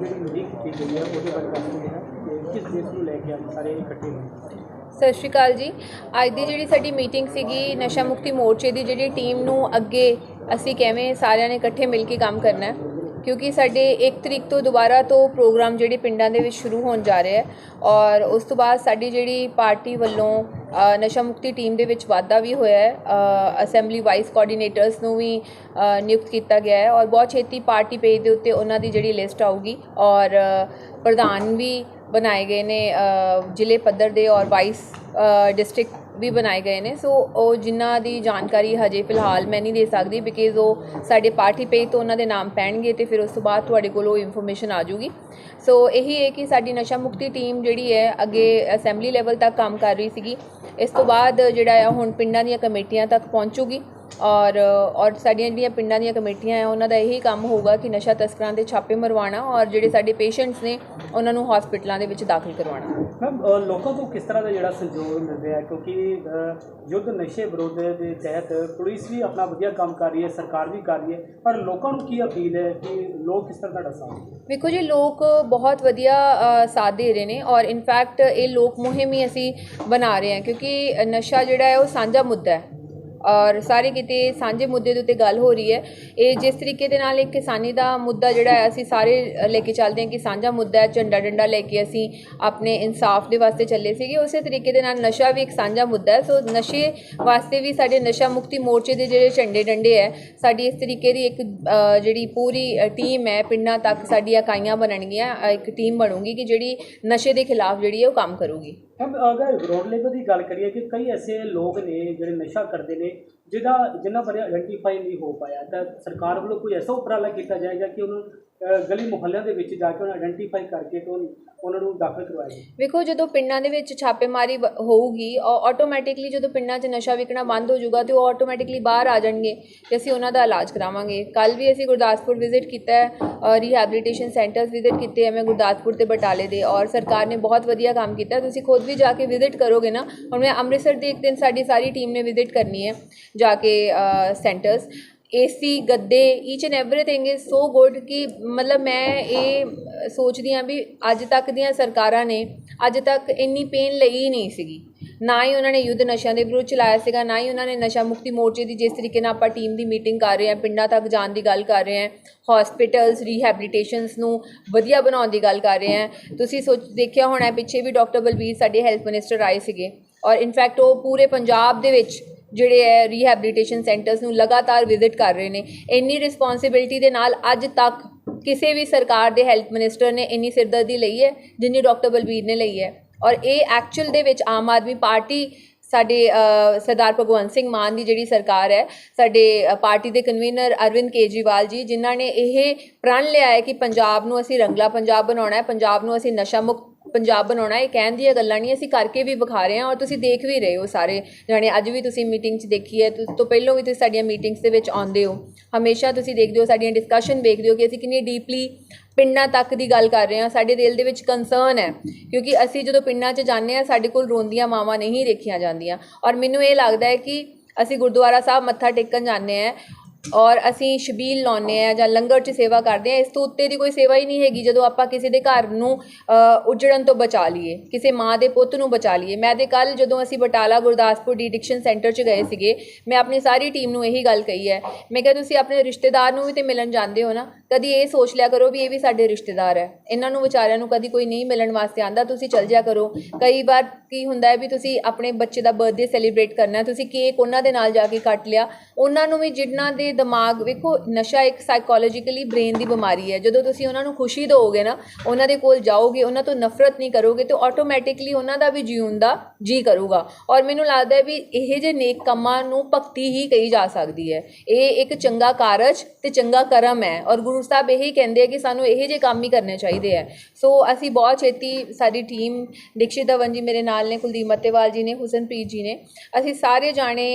ਜਿਹੜੀ ਮੀਟਿੰਗ ਕੀਤੀ ਗਈ ਹੈ ਉਹਦੇ ਬਾਰੇ ਦੱਸ ਦਿਓ ਕਿ ਕਿਸ ਦੇਸ਼ ਨੂੰ ਲੈ ਕੇ ਅੱਜ ਸਾਰੇ ਇਕੱਠੇ ਹੋਏ ਸਤਿ ਸ਼੍ਰੀ ਅਕਾਲ ਜੀ। ਅੱਜ ਦੀ ਜਿਹੜੀ ਸਾਡੀ ਮੀਟਿੰਗ ਸੀਗੀ, ਨਸ਼ਾ ਮੁਕਤੀ ਮੋਰਚੇ ਦੀ ਜਿਹੜੀ ਟੀਮ ਨੂੰ ਅੱਗੇ ਅਸੀਂ ਕਿਵੇਂ ਸਾਰਿਆਂ ਨੇ ਇਕੱਠੇ ਮਿਲ ਕੇ ਕੰਮ ਕਰਨਾ ਹੈ ਕਿਉਂਕਿ ਸਾਡੇ 1 ਤਰੀਕ ਤੋਂ ਦੁਬਾਰਾ ਤੋਂ ਪ੍ਰੋਗਰਾਮ ਜਿਹੜੇ ਪਿੰਡਾਂ ਦੇ ਵਿੱਚ ਸ਼ੁਰੂ ਹੋਣ ਜਾ ਰਿਹਾ ਹੈ ਔਰ ਉਸ ਤੋਂ ਬਾਅਦ ਸਾਡੀ ਜਿਹੜੀ ਪਾਰਟੀ ਵੱਲੋਂ ਨਸ਼ਾ ਮੁਕਤੀ ਟੀਮ ਦੇ ਵਿੱਚ ਵਾਧਾ ਵੀ ਹੋਇਆ ਹੈ। ਅਸੈਂਬਲੀ ਵਾਈਸ ਕੋਆਰਡੀਨੇਟਰਸ ਨੂੰ ਵੀ ਨਿਯੁਕਤ ਕੀਤਾ ਗਿਆ ਹੈ ਔਰ ਬਹੁਤ ਛੇਤੀ ਪਾਰਟੀ ਪੇਜ ਦੇ ਉੱਤੇ ਉਹਨਾਂ ਦੀ ਜਿਹੜੀ ਲਿਸਟ ਆਊਗੀ ਔਰ ਪ੍ਰਧਾਨ ਵੀ ਬਣਾਏ ਗਏ ਨੇ ਜ਼ਿਲ੍ਹੇ ਪੱਧਰ ਦੇ ਔਰ ਵਾਈਸ ਡਿਸਟ੍ਰਿਕਟ ਵੀ ਬਣਾਏ ਗਏ ਨੇ। ਸੋ ਉਹ ਜਿਨ੍ਹਾਂ ਦੀ ਜਾਣਕਾਰੀ ਹਜੇ ਫਿਲਹਾਲ ਮੈਂ ਨਹੀਂ ਦੇ ਸਕਦੀ ਬਿਕਾਜ਼ ਉਹ ਸਾਡੇ ਪਾਰਟੀ ਪੇਜ ਤੋਂ ਉਹਨਾਂ ਦੇ ਨਾਮ ਪੈਣਗੇ ਤੇ ਫਿਰ ਉਸ ਤੋਂ ਬਾਅਦ ਤੁਹਾਡੇ ਕੋਲ ਉਹ ਇਨਫੋਰਮੇਸ਼ਨ ਆ ਜੂਗੀ ਸੋ ਇਹੀ ਹੈ ਕਿ ਸਾਡੀ ਨਸ਼ਾ ਮੁਕਤੀ ਟੀਮ ਜਿਹੜੀ ਹੈ, ਅੱਗੇ ਅਸੈਂਬਲੀ ਲੈਵਲ ਤੱਕ ਕੰਮ ਕਰ ਰਹੀ ਸੀਗੀ। ਇਸ ਤੋਂ ਬਾਅਦ ਜਿਹੜਾ ਆ, ਹੁਣ ਪਿੰਡਾਂ ਦੀਆਂ ਕਮੇਟੀਆਂ ਤੱਕ ਪਹੁੰਚੂਗੀ। ਔਰ ਔਰ ਸਾਡੀਆਂ ਜਿਹੜੀਆਂ ਪਿੰਡਾਂ ਦੀਆਂ ਕਮੇਟੀਆਂ ਆ ਉਹਨਾਂ ਦਾ ਇਹੀ ਕੰਮ ਹੋਊਗਾ ਕਿ ਨਸ਼ਾ ਤਸਕਰਾਂ ਦੇ ਛਾਪੇ ਮਰਵਾਉਣਾ ਔਰ ਜਿਹੜੇ ਸਾਡੇ ਪੇਸ਼ੈਂਟਸ ਨੇ ਉਹਨਾਂ ਨੂੰ ਹਸਪੀਟਲਾਂ ਦੇ ਵਿੱਚ ਦਾਖਲ ਕਰਵਾਉਣਾ। ਮੈਮ ਲੋਕਾਂ ਤੋਂ ਕਿਸ ਤਰ੍ਹਾਂ ਦਾ ਜਿਹੜਾ ਸਹਿਯੋਗ ਮਿਲ ਰਿਹਾ ਕਿਉਂਕਿ ਯੁੱਧ ਨਸ਼ੇ ਵਿਰੋਧ ਦੇ ਤਹਿਤ ਪੁਲਿਸ ਵੀ ਆਪਣਾ ਵਧੀਆ ਕੰਮ ਕਰ ਰਹੀ ਹੈ ਸਰਕਾਰ ਵੀ ਕਰ ਰਹੀ ਹੈ ਪਰ ਲੋਕਾਂ ਨੂੰ ਕੀ ਅਪੀਲ ਹੈ ਕਿ ਲੋਕ ਕਿਸ ਤਰ੍ਹਾਂ ਤੁਹਾਡਾ ਸਾਥ? ਵੇਖੋ ਜੀ ਲੋਕ ਬਹੁਤ ਵਧੀਆ ਸਾਥ ਦੇ ਰਹੇ ਨੇ ਔਰ ਇਨਫੈਕਟ ਇਹ ਲੋਕ ਮੁਹਿੰਮ ਹੀ ਅਸੀਂ ਬਣਾ ਰਹੇ ਹਾਂ ਕਿਉਂਕਿ ਨਸ਼ਾ ਜਿਹੜਾ ਹੈ ਉਹ ਸਾਂਝਾ ਮੁੱਦਾ ਹੈ। ਔਰ ਸਾਰੇ ਕਿਤੇ ਸਾਂਝੇ ਮੁੱਦੇ ਦੇ ਉੱਤੇ ਗੱਲ ਹੋ ਰਹੀ ਹੈ। ਇਹ ਜਿਸ ਤਰੀਕੇ ਦੇ ਨਾਲ ਇੱਕ ਕਿਸਾਨੀ ਦਾ ਮੁੱਦਾ ਜਿਹੜਾ ਹੈ, ਅਸੀਂ ਸਾਰੇ ਲੈ ਕੇ ਚੱਲਦੇ ਹਾਂ ਕਿ ਸਾਂਝਾ ਮੁੱਦਾ ਹੈ, ਝੰਡਾ ਡੰਡਾ ਲੈ ਕੇ ਅਸੀਂ ਆਪਣੇ ਇਨਸਾਫ ਦੇ ਵਾਸਤੇ ਚੱਲੇ ਸੀਗੇ। ਉਸੇ ਤਰੀਕੇ ਦੇ ਨਾਲ ਨਸ਼ਾ ਵੀ ਇੱਕ ਸਾਂਝਾ ਮੁੱਦਾ ਹੈ। ਸੋ ਨਸ਼ੇ ਵਾਸਤੇ ਵੀ ਸਾਡੇ ਨਸ਼ਾ ਮੁਕਤੀ ਮੋਰਚੇ ਦੇ ਜਿਹੜੇ ਝੰਡੇ ਡੰਡੇ ਹੈ, ਸਾਡੀ ਇਸ ਤਰੀਕੇ ਦੀ ਇੱਕ ਜਿਹੜੀ ਪੂਰੀ ਟੀਮ ਹੈ, ਪਿੰਡਾਂ ਤੱਕ ਸਾਡੀ ਇਕਾਈਆਂ ਬਣਨਗੀਆਂ ਇੱਕ ਟੀਮ ਬਣੂਗੀ ਕਿ ਜਿਹੜੀ ਨਸ਼ੇ ਦੇ ਖਿਲਾਫ ਜਿਹੜੀ ਹੈ ਉਹ ਕੰਮ ਕਰੂਗੀ। ਅਗਰ ਰੋਡ ਲੇਬਰ ਦੀ ਗੱਲ ਕਰੀਏ ਕਿ ਕਈ ਐਸੇ ਲੋਕ ਨੇ ਜਿਹੜੇ ਨਸ਼ਾ ਕਰਦੇ ਨੇ ਜਿਹਦਾ ਜਿਨ੍ਹਾਂ ਬਾਰੇ ਆਇਡੈਂਟੀਫਾਈ ਨਹੀਂ ਹੋ ਪਾਇਆ, ਤਾਂ ਸਰਕਾਰ ਵੱਲੋਂ ਕੋਈ ਐਸਾ ਉਪਰਾਲਾ ਕੀਤਾ ਜਾਏਗਾ ਕਿ ਉਹਨੂੰ ਗਲੀ ਮੁਹੱਲਿਆਂ ਦੇ ਵਿੱਚ ਜਾ ਕੇ ਉਹਨਾਂ ਆਇਡੈਂਟੀਫਾਈ ਕਰਕੇ ਤੇ ਉਹਨਾਂ ਨੂੰ ਦਾਖਲ ਕਰਵਾਇਆ ਜਾਏ ਵੇਖੋ, ਜਦੋਂ ਪਿੰਡਾਂ ਦੇ ਵਿੱਚ ਛਾਪੇਮਾਰੀ ਵ- ਹੋਊਗੀ ਆਟੋਮੈਟਿਕਲੀ ਜਦੋਂ ਪਿੰਡਾਂ 'ਚ ਨਸ਼ਾ ਵਿਕਣਾ ਬੰਦ ਹੋ ਜਾਊਗਾ ਤੇ ਉਹ ਆਟੋਮੈਟਿਕਲੀ ਬਾਹਰ ਆ ਜਾਣਗੇ ਤੇ ਅਸੀਂ ਉਹਨਾਂ ਦਾ ਇਲਾਜ ਕਰਾਵਾਂਗੇ। ਕੱਲ ਵੀ ਅਸੀਂ ਗੁਰਦਾਸਪੁਰ ਵਿਜ਼ਿਟ ਕੀਤਾ ਹੈ ਰੀਹੈਬਿਲਿਟੇਸ਼ਨ ਸੈਂਟਰਸ ਵਿਜ਼ਿਟ ਕੀਤੇ ਹੈ ਮੈਂ ਗੁਰਦਾਸਪੁਰ ਤੇ ਬਟਾਲੇ ਦੇ ਔਰ ਸਰਕਾਰ ਨੇ ਬਹੁਤ ਵਧੀਆ ਕੰਮ ਕੀਤਾ। ਤੁਸੀਂ ਖੁਦ ਵੀ ਜਾ ਕੇ ਵਿਜ਼ਿਟ ਕਰੋਗੇ ਨਾ, ਹੁਣ ਮੈਂ ਅੰਮ੍ਰਿਤਸਰ ਦੀ ਇੱਕ ਦਿਨ ਸਾਡੀ ਸਾਰੀ ਟੀਮ ਨੇ ਵਿਜ਼ਿਟ ਕਰਨੀ ਹੈ। ਜਾ ਕੇ ਸੈਂਟਰਸ ਏਸੀ ਗੱਦੇ each and everything is so good ਕਿ ਮਤਲਬ ਮੈਂ ਇਹ ਸੋਚਦੀ ਹਾਂ ਵੀ ਅੱਜ ਤੱਕ ਦੀਆਂ ਸਰਕਾਰਾਂ ਨੇ ਅੱਜ ਤੱਕ ਇੰਨੀ ਪੇਨ ਲਈ ਨਹੀਂ ਸੀਗੀ। ਨਾ ਹੀ ਉਹਨਾਂ ਨੇ ਯੁੱਧ ਨਸ਼ਿਆਂ ਦੇ ਵਿਰੁੱਧ ਚਲਾਇਆ ਸੀਗਾ, ਨਾ ਹੀ ਉਹਨਾਂ ਨੇ ਨਸ਼ਾ ਮੁਕਤੀ ਮੋਰਚੇ ਦੀ ਜਿਸ ਤਰੀਕੇ ਨਾਲ ਆਪਾਂ ਟੀਮ ਦੀ ਮੀਟਿੰਗ ਕਰ ਰਹੇ ਹਾਂ, ਪਿੰਡਾਂ ਤੱਕ ਜਾਣ ਦੀ ਗੱਲ ਕਰ ਰਹੇ ਹਾਂ ਹਸਪੀਟਲਸ ਰੀਹੈਬਿਲਿਟੇਸ਼ਨਸ ਨੂੰ ਵਧੀਆ ਬਣਾਉਣ ਦੀ ਗੱਲ ਕਰ ਰਹੇ ਹਾਂ। ਤੁਸੀਂ ਸੋਚ, ਦੇਖਿਆ ਹੋਣਾ ਪਿੱਛੇ ਵੀ ਡਾਕਟਰ ਬਲਬੀਰ ਸਾਡੇ ਹੈਲਥ ਮਿਨਿਸਟਰ ਆਏ ਸੀਗੇ। ਔਰ ਇਨਫੈਕਟ ਉਹ ਪੂਰੇ ਪੰਜਾਬ ਦੇ ਵਿੱਚ ਜਿਹੜੇ ਹੈ ਰੀਹੈਬਿਲਿਟੇਸ਼ਨ ਸੈਂਟਰਸ ਨੂੰ ਲਗਾਤਾਰ ਵਿਜ਼ਿਟ ਕਰ ਰਹੇ ਨੇ, ਇੰਨੀ ਰਿਸਪੌਂਸਿਬਿਲਟੀ ਦੇ ਨਾਲ ਅੱਜ ਤੱਕ ਕਿਸੇ ਵੀ ਸਰਕਾਰ ਦੇ ਹੈਲਥ ਮਿਨਿਸਟਰ ਨੇ ਇੰਨੀ ਸਿਰਦਰਦੀ ਲਈ ਹੈ, ਜਿੰਨੀ ਡਾਕਟਰ ਬਲਬੀਰ ਨੇ ਲਈ ਹੈ। ਔਰ ਇਹ ਐਕਚੁਅਲ ਦੇ ਵਿੱਚ ਆਮ ਆਦਮੀ ਪਾਰਟੀ ਸਾਡੇ ਸਰਦਾਰ ਭਗਵੰਤ ਸਿੰਘ ਮਾਨ ਦੀ ਜਿਹੜੀ ਸਰਕਾਰ ਹੈ, ਸਾਡੇ ਪਾਰਟੀ ਦੇ ਕਨਵੀਨਰ ਅਰਵਿੰਦ ਕੇਜਰੀਵਾਲ ਜੀ, ਜਿਨ੍ਹਾਂ ਨੇ ਇਹ ਪ੍ਰਣ ਲਿਆ ਹੈ ਕਿ ਪੰਜਾਬ ਨੂੰ ਅਸੀਂ ਰੰਗਲਾ ਪੰਜਾਬ ਬਣਾਉਣਾ ਹੈ, ਪੰਜਾਬ ਨੂੰ ਅਸੀਂ ਨਸ਼ਾ ਮੁਕਤ ਪੰਜਾਬ ਬਣਾਉਣਾ, ਇਹ ਕਹਿਣ ਦੀਆਂ ਗੱਲਾਂ ਨਹੀਂ, ਅਸੀਂ ਕਰਕੇ ਵੀ ਵਿਖਾ ਰਹੇ ਹਾਂ ਔਰ ਤੁਸੀਂ ਦੇਖ ਵੀ ਰਹੇ ਹੋ ਸਾਰੇ। ਜਾਣੇ ਅੱਜ ਵੀ ਤੁਸੀਂ ਮੀਟਿੰਗ 'ਚ ਦੇਖੀ ਹੈ ਤੁਸ ਤੋਂ ਪਹਿਲਾਂ ਵੀ ਤੁਸੀਂ ਸਾਡੀਆਂ ਮੀਟਿੰਗਸ ਦੇ ਵਿੱਚ ਆਉਂਦੇ ਹੋ। ਹਮੇਸ਼ਾ ਤੁਸੀਂ ਦੇਖਦੇ ਹੋ, ਸਾਡੀਆਂ ਡਿਸਕਸ਼ਨ ਵੇਖਦੇ ਹੋ ਕਿ ਅਸੀਂ ਕਿੰਨੀ ਡੀਪਲੀ ਪਿੰਡਾਂ ਤੱਕ ਦੀ ਗੱਲ ਕਰ ਰਹੇ ਹਾਂ, ਸਾਡੇ ਦਿਲ ਦੇ ਵਿੱਚ ਕੰਸਰਨ ਹੈ। ਕਿਉਂਕਿ ਅਸੀਂ ਜਦੋਂ ਪਿੰਡਾਂ 'ਚ ਜਾਂਦੇ ਹਾਂ, ਸਾਡੇ ਕੋਲ ਰੋਂਦੀਆਂ ਮਾਵਾਂ ਨਹੀਂ ਦੇਖੀਆਂ ਜਾਂਦੀਆਂ। ਔਰ ਮੈਨੂੰ ਇਹ ਲੱਗਦਾ ਹੈ ਕਿ ਅਸੀਂ ਗੁਰਦੁਆਰਾ ਸਾਹਿਬ ਮੱਥਾ ਟੇਕਣ ਜਾਂਦੇ ਹਾਂ ਔਰ ਅਸੀਂ ਸ਼ਬੀਲ ਲਾਉਂਦੇ ਆ ਜਾਂ ਲੰਗਰ 'ਚ ਸੇਵਾ ਕਰਦੇ ਆ ਇਸ ਤੋਂ ਉੱਤੇ ਦੀ ਕੋਈ ਸੇਵਾ ਹੀ ਨਹੀਂ ਹੈਗੀ ਜਦੋਂ ਆਪਾਂ ਕਿਸੇ ਦੇ ਘਰ ਨੂੰ ਅ, ਉਜੜਨ ਤੋਂ ਬਚਾ ਲਈਏ ਕਿਸੇ ਮਾਂ ਦੇ ਪੁੱਤ ਨੂੰ ਬਚਾ ਲਈਏ। ਮੈਂ ਤੇ ਕੱਲ ਜਦੋਂ ਅਸੀਂ ਬਟਾਲਾ ਗੁਰਦਾਸਪੁਰ ਡਿਡਿਕਸ਼ਨ ਸੈਂਟਰ 'ਚ ਗਏ ਸੀਗੇ ਮੈਂ ਆਪਣੀ ਸਾਰੀ ਟੀਮ ਨੂੰ ਇਹੀ ਗੱਲ ਕਹੀ ਹੈ। ਮੈਂ ਕਿਹਾ ਤੁਸੀਂ ਆਪਣੇ ਰਿਸ਼ਤੇਦਾਰ ਨੂੰ ਵੀ ਤੇ ਮਿਲਣ ਜਾਂਦੇ ਹੋ ਨਾ? ਕਦੀ ਇਹ ਸੋਚ ਲਿਆ ਕਰੋ ਵੀ ਇਹ ਵੀ ਸਾਡੇ ਰਿਸ਼ਤੇਦਾਰ ਹੈ। ਇਹਨਾਂ ਨੂੰ ਵਿਚਾਰਿਆਂ ਨੂੰ ਕਦੀ ਕੋਈ ਨਹੀਂ ਮਿਲਣ ਵਾਸਤੇ ਆਂਦਾ। ਤੁਸੀਂ ਚੱਲ ਜਿਆ ਕਰੋ। ਕਈ ਵਾਰ ਕੀ ਹੁੰਦਾ ਹੈ ਵੀ ਤੁਸੀਂ ਆਪਣੇ ਬੱਚੇ ਦਾ ਬਰਥਡੇ ਸੈਲੀਬ੍ਰੇਟ ਕਰਨਾ ਤੁਸੀਂ ਕੇਕ ਉਹਨਾਂ ਦੇ ਨਾਲ ਜਾ ਕੇ ਕੱਟ ਲਿਆ। ਉਹਨਾਂ ਨੂੰ ਵੀ ਜਿਨ੍ਹਾਂ ਦੇ ਦਿਮਾਗ, ਵੇਖੋ, ਨਸ਼ਾ ਇੱਕ ਸਾਈਕੋਲੋਜੀਕਲੀ ਬ੍ਰੇਨ ਦੀ ਬਿਮਾਰੀ ਹੈ। ਜਦੋਂ ਤੁਸੀਂ ਉਹਨਾਂ ਨੂੰ ਖੁਸ਼ੀ ਦਿਓਗੇ ਨਾ, ਉਹਨਾਂ ਦੇ ਕੋਲ ਜਾਓਗੇ, ਉਹਨਾਂ ਤੋਂ ਨਫ਼ਰਤ ਨਹੀਂ ਕਰੋਗੇ, ਤੇ ਆਟੋਮੈਟਿਕਲੀ ਉਹਨਾਂ ਦਾ ਵੀ ਜੀਉਣ ਦਾ ਜੀ ਕਰੂਗਾ। ਔਰ ਮੈਨੂੰ ਲੱਗਦਾ ਹੈ ਵੀ ਇਹ ਜੇ ਨੇਕ ਕੰਮਾਂ ਨੂੰ ਭਗਤੀ ਹੀ ਕਹੀ ਜਾ ਸਕਦੀ ਹੈ। ਇਹ ਇੱਕ ਚੰਗਾ ਕਾਰਜ ਤੇ ਚੰਗਾ ਕਰਮ ਹੈ। ਔਰ ਗੁਰੂ ਸਾਹਿਬ ਇਹੀ ਕਹਿੰਦੇ ਆ ਕਿ ਸਾਨੂੰ ਇਹੋ ਜਿਹੇ ਕੰਮ ਹੀ ਕਰਨੇ ਚਾਹੀਦੇ ਆ। ਸੋ ਅਸੀਂ ਬਹੁਤ ਛੇਤੀ ਸਾਡੀ ਟੀਮ ਦੀਕਸ਼ਿਤ ਧਵਨ ਜੀ ਮੇਰੇ ਨਾਲ ਨੇ, ਕੁਲਦੀਪ ਮੱਤੇਵਾਲ ਜੀ ਨੇ, ਹੁਸਨਪ੍ਰੀਤ ਜੀ ਨੇ, ਅਸੀਂ ਸਾਰੇ ਜਾਣੇ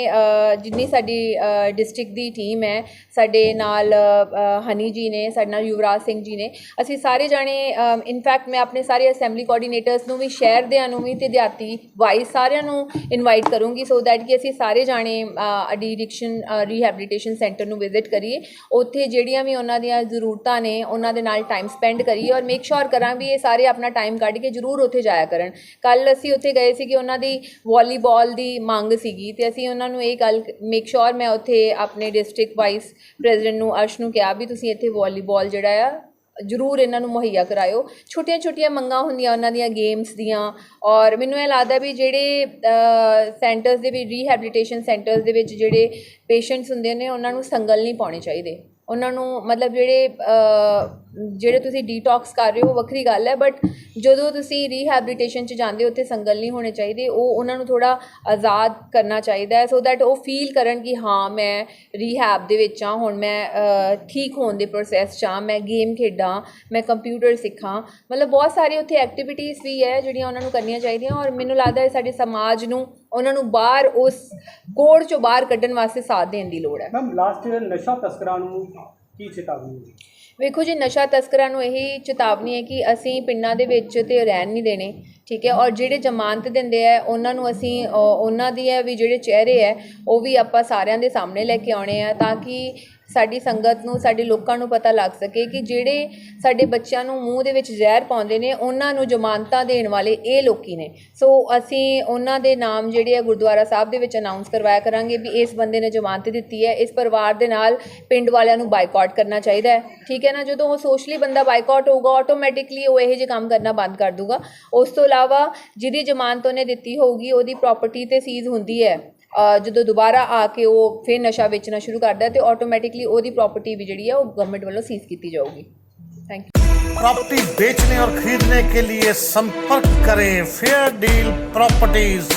ਜਿੰਨੀ ਸਾਡੀ ਡਿਸਟ੍ਰਿਕਟ ਦੀ ਟੀਮ ਹੈ, ਸਾਡੇ ਨਾਲ ਹਨੀ ਜੀ ਨੇ, ਸਾਡੇ ਨਾਲ ਯੁਵਰਾਜ ਸਿੰਘ ਜੀ ਨੇ, ਅਸੀਂ ਸਾਰੇ ਜਾਣੇ ਇਨਫੈਕਟ ਮੈਂ ਆਪਣੇ ਸਾਰੇ ਅਸੈਂਬਲੀ ਕੋਆਰਡੀਨੇਟਰਸ ਨੂੰ ਵੀ ਸ਼ਹਿਰ ਦੇ ਨੂੰ ਵੀ ਤੇ ਦਿਹਾਤੀ ਵਾਈਸ ਸਾਰਿਆਂ ਨੂੰ ਇਨਵਾਈਟ ਕਰੂੰਗੀ ਸੋ ਦੈਟ ਕਿ ਅਸੀਂ ਸਾਰੇ ਜਾਣੇ ਐਡੀਡਿਕਸ਼ਨ ਰੀਹੈਬਿਲਿਟੇਸ਼ਨ ਸੈਂਟਰ ਨੂੰ ਵਿਜ਼ਿਟ ਕਰੀਏ। ਉੱਥੇ ਜਿਹੜੀਆਂ ਵੀ ਉਹਨਾਂ ਦੀਆਂ ਜ਼ਰੂਰਤਾਂ ਨੇ ਉਹਨਾਂ ਦੇ ਨਾਲ ਟਾਈਮ ਸਪੈਂਡ ਕਰੀਏ ਔਰ ਮੇਕ ਸ਼ੋਰ ਕਰਾਂ ਵੀ ਇਹ ਸਾਰੇ ਆਪਣਾ ਟਾਈਮ ਕੱਢ ਕੇ ਜ਼ਰੂਰ ਉੱਥੇ ਜਾਇਆ ਕਰਨ। ਕੱਲ ਅਸੀਂ ਉੱਥੇ ਗਏ ਸੀ ਕਿ ਉਹਨਾਂ ਦੀ ਵਾਲੀਬਾਲ ਦੀ ਮੰਗ ਸੀਗੀ ਤੇ ਅਸੀਂ ਉਹਨਾਂ ਨੂੰ ਇਹ ਗੱਲ ਮੇਕ ਸ਼ੋਰ ਮੈਂ ਉੱਥੇ ਆਪਣੇ ਡਿਸਟ੍ਰਿਕਟ ਵਾਈਸ ਪ੍ਰੈਜ਼ੀਡੈਂਟ ਨੂੰ ਅਰਸ਼ ਨੂੰ ਕਿਹਾ ਵੀ ਤੁਸੀਂ ਇੱਥੇ ਵਾਲੀਬਾਲ ਜਿਹੜਾ ਆ, ਜ਼ਰੂਰ ਇਹਨਾਂ ਨੂੰ ਮੁਹੱਈਆ ਕਰਾਇਓ। ਛੋਟੀਆਂ ਛੋਟੀਆਂ ਮੰਗਾਂ ਹੁੰਦੀਆਂ ਉਹਨਾਂ ਦੀਆਂ ਗੇਮਸ ਦੀਆਂ ਔਰ ਮੈਨੂੰ ਇਹ ਲੱਗਦਾ ਵੀ ਜਿਹੜੇ ਸੈਂਟਰਸ ਦੇ ਵਿੱਚ ਰੀਹੈਬਿਲਿਟੇਸ਼ਨ ਸੈਂਟਰਸ ਦੇ ਵਿੱਚ ਜਿਹੜੇ ਪੇਸ਼ੈਂਟਸ ਹੁੰਦੇ ਨੇ ਉਹਨਾਂ ਨੂੰ ਸੰਗਲ ਨਹੀਂ ਪਾਉਣੇ ਚਾਹੀਦੇ। ਉਹਨਾਂ ਨੂੰ ਮਤਲਬ ਜਿਹੜੇ ਜਿਹੜੇ ਤੁਸੀਂ ਡੀਟੋਕਸ ਕਰ ਰਹੇ ਹੋ, ਉਹ ਵੱਖਰੀ ਗੱਲ ਹੈ ਬਟ ਜਦੋਂ ਤੁਸੀਂ ਰੀਹੈਬਿਲਿਟੇਸ਼ਨ 'ਚ ਜਾਂਦੇ ਉੱਥੇ ਸੰਗਲ ਨਹੀਂ ਹੋਣੇ ਚਾਹੀਦੇ, ਉਹ ਉਹਨਾਂ ਨੂੰ ਥੋੜਾ ਆਜ਼ਾਦ ਕਰਨਾ ਚਾਹੀਦਾ ਹੈ ਸੋ ਦੈਟ ਉਹ ਫੀਲ ਕਰਨ ਕਿ ਹਾਂ, ਮੈਂ ਰੀਹੈਬ ਦੇ ਵਿੱਚ ਹਾਂ, ਹੁਣ ਮੈਂ ਠੀਕ ਹੋਣ ਦੇ ਪ੍ਰੋਸੈਸ 'ਚ ਹਾਂ, ਮੈਂ ਗੇਮ ਖੇਡਾਂ, ਮੈਂ ਕੰਪਿਊਟਰ ਸਿੱਖਾਂ। ਮਤਲਬ ਬਹੁਤ ਸਾਰੀ ਉੱਥੇ ਐਕਟੀਵਿਟੀਜ਼ ਵੀ ਹੈ, ਜਿਹੜੀਆਂ ਉਹਨਾਂ ਨੂੰ ਕਰਨੀਆਂ ਚਾਹੀਦੀਆਂ ਔਰ ਮੈਨੂੰ ਲੱਗਦਾ ਹੈ ਸਾਡੇ ਸਮਾਜ ਨੂੰ, ਉਹਨਾਂ ਨੂੰ ਬਾਹਰ ਉਸ ਕੋੜ 'ਚੋਂ ਬਾਹਰ ਕੱਢਣ ਵਾਸਤੇ ਸਾਥ ਦੇਣ ਦੀ ਲੋੜ ਹੈ। ਮੈਮ ਲਾਸਟ ਨਸ਼ਾ ਤਸਕਰਾਂ ਨੂੰ ਕੀ ਚੇਤਾਵਨੀ ਹੈ? ਵੇਖੋ ਜੀ, ਨਸ਼ਾ ਤਸਕਰਾਂ ਨੂੰ ਇਹੀ ਚੇਤਾਵਨੀ ਹੈ ਕਿ ਅਸੀਂ ਪਿੰਡਾਂ ਦੇ ਵਿੱਚ ਤੇ ਰਹਿਣ ਨਹੀਂ ਦੇਣੇ, ਠੀਕ ਹੈ? ਔਰ ਜਿਹੜੇ ਜ਼ਮਾਨਤ ਦਿੰਦੇ ਆ ਉਹਨਾਂ ਨੂੰ ਅਸੀਂ ਉਹਨਾਂ ਦੀ ਹੈ ਵੀ ਜਿਹੜੇ ਚਿਹਰੇ ਹੈ, ਉਹ ਵੀ ਆਪਾਂ ਸਾਰਿਆਂ ਦੇ ਸਾਹਮਣੇ ਲੈ ਕੇ ਆਉਣੇ ਆ ਤਾਂ ਕਿ ਸਾਡੀ ਸੰਗਤ ਨੂੰ, ਸਾਡੇ ਲੋਕਾਂ ਨੂੰ ਪਤਾ ਲੱਗ ਸਕੇ ਕਿ ਜਿਹੜੇ ਸਾਡੇ ਬੱਚਿਆਂ ਨੂੰ ਮੂੰਹ ਦੇ ਵਿੱਚ ਜ਼ਹਿਰ ਪਾਉਂਦੇ ਨੇ, ਉਹਨਾਂ ਨੂੰ ਜ਼ਮਾਨਤਾਂ ਦੇਣ ਵਾਲੇ ਇਹ ਲੋਕੀ ਨੇ। ਸੋ ਅਸੀਂ ਉਹਨਾਂ ਦੇ ਨਾਮ ਜਿਹੜੇ ਆ ਗੁਰਦੁਆਰਾ ਸਾਹਿਬ ਦੇ ਵਿੱਚ ਅਨਾਉਂਸ ਕਰਵਾਇਆ ਕਰਾਂਗੇ ਵੀ ਇਸ ਬੰਦੇ ਨੇ ਜ਼ਮਾਨਤ ਦਿੱਤੀ ਹੈ। ਇਸ ਪਰਿਵਾਰ ਦੇ ਨਾਲ ਪਿੰਡ ਵਾਲਿਆਂ ਨੂੰ ਬਾਈਕਾਟ ਕਰਨਾ ਚਾਹੀਦਾ ਹੈ। ਠੀਕ ਹੈ ਨਾ? ਜਦੋਂ ਉਹ ਸੋਸ਼ਲੀ ਬੰਦਾ ਬਾਈਕਾਟ ਹੋਊਗਾ ਆਟੋਮੈਟਿਕਲੀ ਉਹ ਇਹੋ ਜਿਹੇ ਕੰਮ ਕਰਨਾ ਬੰਦ ਕਰ ਦੂਗਾ। ਉਸ ਤੋਂ ਇਲਾਵਾ ਜਿਹਦੀ ਜ਼ਮਾਨਤ ਉਹਨੇ ਦਿੱਤੀ ਹੋਊਗੀ, ਉਹਦੀ ਪ੍ਰਾਪਰਟੀ ਤੇ ਸੀਜ਼ ਹੁੰਦੀ ਹੈ। ਜਦੋਂ ਦੁਬਾਰਾ ਆ ਕੇ ਉਹ ਫਿਰ ਨਸ਼ਾ ਵੇਚਣਾ ਸ਼ੁਰੂ ਕਰਦਾ ਹੈ ਤੇ ਆਟੋਮੈਟਿਕਲੀ ਉਹਦੀ ਪ੍ਰਾਪਰਟੀ ਵੀ ਜਿਹੜੀ ਹੈ ਉਹ ਗਵਰਨਮੈਂਟ ਵੱਲੋਂ ਸੀਜ਼ ਕੀਤੀ ਜਾਊਗੀ ਥੈਂਕ ਯੂ प्रॉपर्टी बेचने और खरीदने के लिए संपर्क करें फेयर डील प्रॉपर्टीज